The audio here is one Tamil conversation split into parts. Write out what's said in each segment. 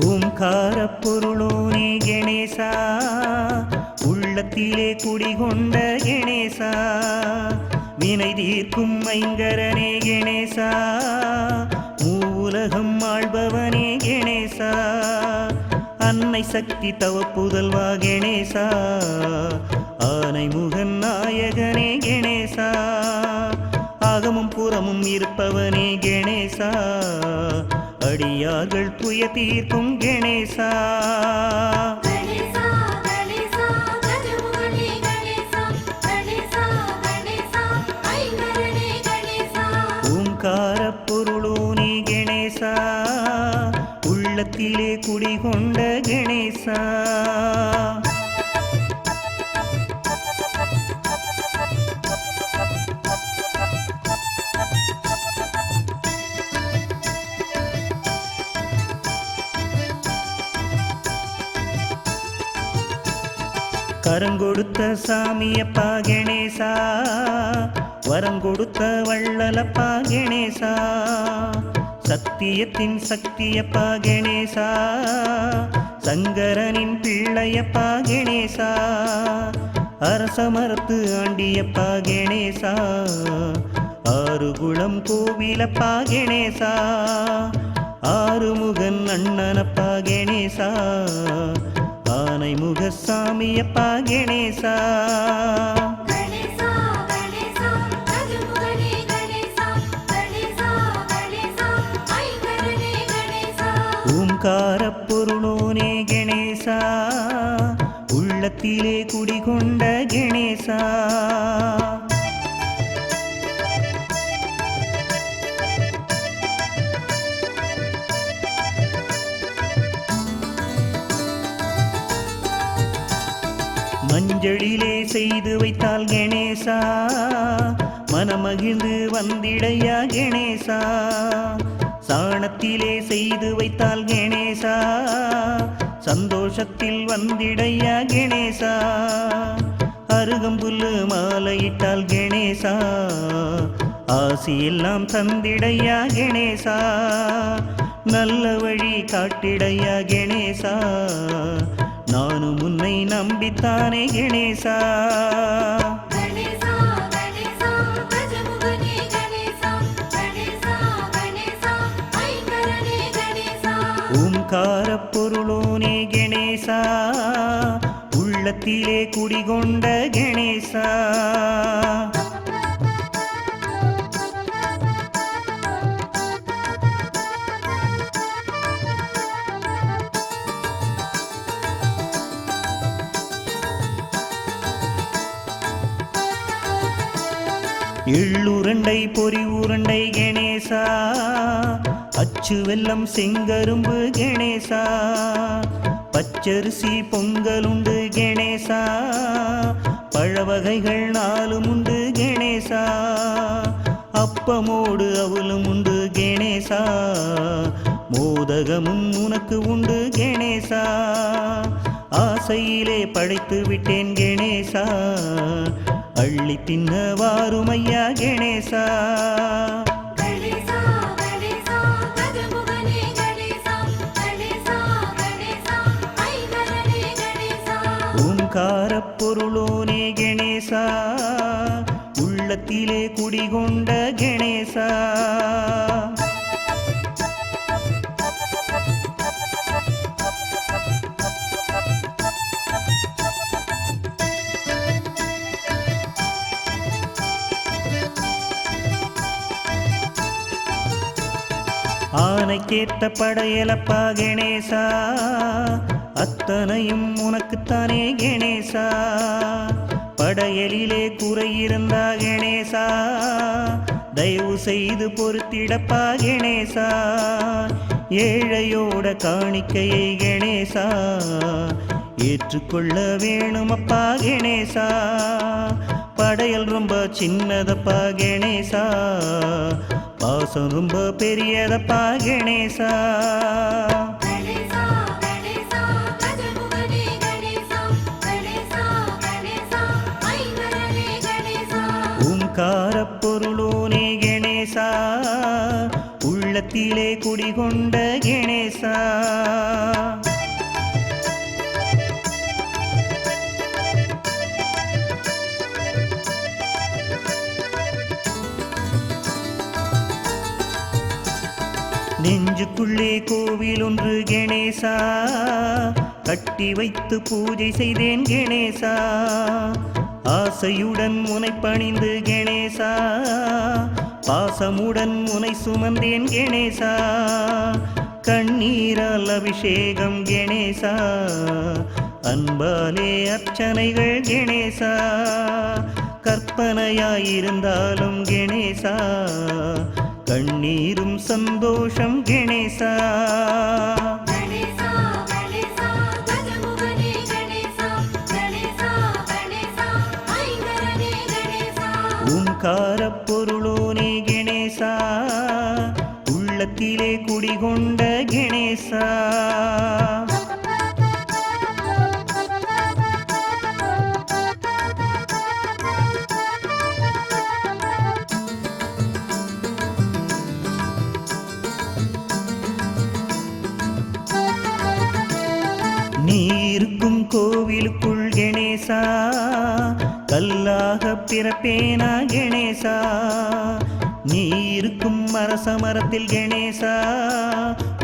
ஓம்கார பொருளோனே கணேசா உள்ளத்திலே குடிகொண்ட கணேசா வினை தீர்க்கும் ஐங்கரனே கணேசா மூவுலகம் ஆள்பவனே கணேசா அன்னை சக்தி தவ புதல்வா கணேசா ஆனை முகன் நாயகனே கணேசா அகமும் புறமும் இருப்பவனே கணேசா அடியார்கள் துய தீர்க்கும் கணேசா. ஓங்கார பொருளோனே கணேசா உள்ளத்திலே குடிகொண்ட கணேசா. கரங்கொடுத்த சாமியப்பா கணேசா வரம் கொடுத்த வள்ளலப்பா கணேசா சத்தியத்தின் சக்தியப்பா கணேசா சங்கரனின் பிள்ளையப்பா கணேசா அரசமரத்து ஆண்டியப்பா கணேசா ஆறுகுளம் கோவிலப்பா கணேசா ஆறுமுகன் அண்ணனப்பா கணேசா ஆனை முகசாமியப்பா கணேசா. கணேசா மஞ்சளிலே செய்து வைத்தால் கணேசா. மனமகிழ்ந்து வந்திடையா கணேசா. சாணத்திலே செய்து வைத்தால் கணேசா. சந்தோஷத்தில் வந்திடையா கணேசா. அருகம்புல்லு மாலையிட்டால் கணேசா. ஆசியெல்லாம் தந்திடையா கணேசா. நல்ல வழி காட்டிடையா கணேசா. நானும் உன்னை நம்பித்தானே கணேசா. ஓம்கார பொருளோனே கணேசா. உள்ளத்திலே குடிகொண்ட கணேசா. எள்ளுருண்டை பொறி உருண்டை கணேசா. அச்சு வெல்லம் செங்கரும்பு கணேசா. பச்சரிசி பொங்கலுண்டு கணேசா. பழவகைகள் நாலும் உண்டு கணேசா. அப்பமோடு அவலும் உண்டு கணேசா. மோதகமும் உனக்கு உண்டு கணேசா. ஆசையிலே படைத்து விட்டேன் கணேசா. அள்ளி தின்ன வாருமையா கணேசா. கணேசா கணேசா கஜமுகனே கணேசா கணேசா கணேசா ஐங்கரனே கணேசா. ஓம்கார பொருளோனே கணேசா உள்ளத்திலே குடிகொண்ட கணேசா. ஆனைக்கேத்த படையலப்பா கணேசா. அத்தனையும் உனக்குத்தானே கணேசா. படையலிலே குறை இருந்தா கணேசா. தயவு செய்து பொறுத்திடப்பா கணேசா. ஏழையோட காணிக்கையை கணேசா. ஏற்றுக்கொள்ள வேணுமப்பா கணேசா. படையல் ரொம்ப சின்னதப்பா கணேசா. பாசம் ரொம்ப பெரியதப்பா கணேசா. கணேசா கணேசா உள்ளத்திலே குடிகொண்ட கணேசா. நெஞ்சுக்குள்ளே கோவில் ஒன்று கணேசா. கட்டி வைத்து பூஜை செய்தேன் கணேசா. ஆசையுடன் முனை பணிந்து கணேசா. பாசமுடன் முனை சுமந்தேன் கணேசா. கண்ணீரால் அபிஷேகம் கணேசா. அன்பாலே அர்ச்சனைகள் கணேசா. கற்பனையாயிருந்தாலும் கணேசா. கண்ணீரும் சந்தோஷம் கணேசா. ஓங்கார பொருளோனே கணேசா உள்ளத்திலே குடிகொண்ட கணேசா. நீ இருக்கும் கோவிலுக்குள் கணேசா கல்லாக பிறப்பேனா கணேசா? நீ இருக்கும் அரச கணேசா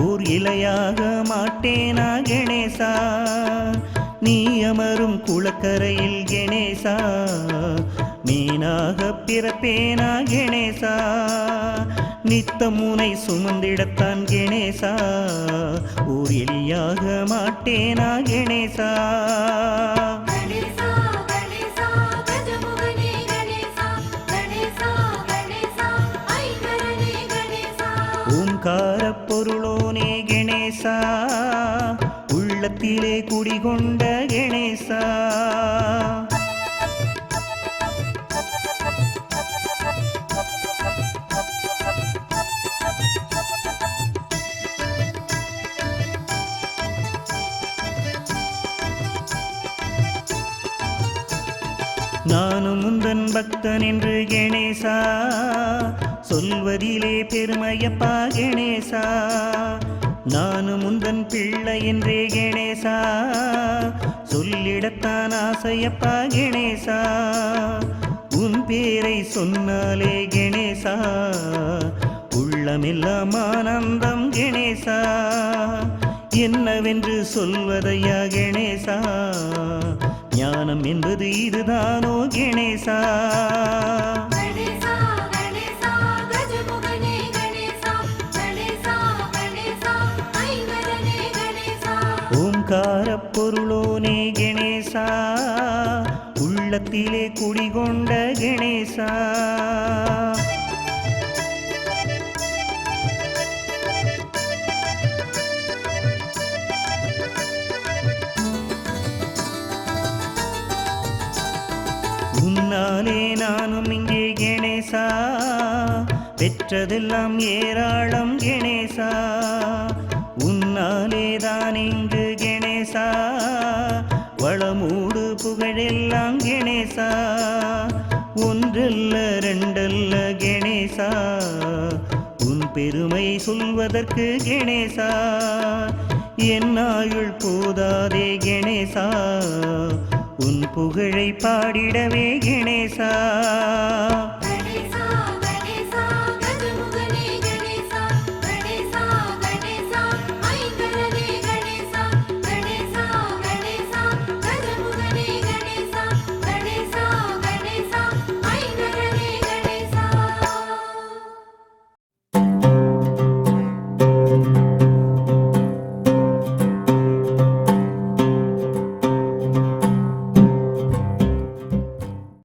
ஊர் இலையாக மாட்டேனா கணேசா? நீ அமரும் குளக்கரையில் கணேசா மீனாக பிறப்பேனா கணேசா? நித்த முனை சுமந்திடத்தான் கணேசா? ஊர் எலியாக மாட்டேனா கணேசா? ஓங்கார பொருளோனே கணேசா உள்ளத்திலே குடிகொண்ட கணேசா. நானும் முந்தன் பக்தன் என்று கணேசா. சொல்வதிலே பெருமையப்பா கணேசா. நானும் முந்தன் பிள்ளை என்றே கணேசா. சொல்லிடத்தான் ஆசையப்பா கணேசா. உன் பேரை சொன்னாலே கணேசா. உள்ளமெல்லாம் ஆனந்தம் கணேசா. என்னவென்று சொல்வதையா கணேசா. ஞானம் என்பது இதுதானோ? கணேசா. ஓங்கார பொருளோனே கணேசா உள்ளத்திலே குடிகொண்ட கணேசா. கணேசா பெற்றதெல்லாம் ஏராளம் கணேசா. உன்னாலேதான் இங்கு கணேசா வளமூடு புகழெல்லாம் கணேசா. ஒன்றல்ல ரெண்டல்ல கணேசா உன் பெருமை சொல்வதற்கு கணேசா. என்னாயுள் போதாதே கணேசா உன் புகழை பாடிடவே கணேசா.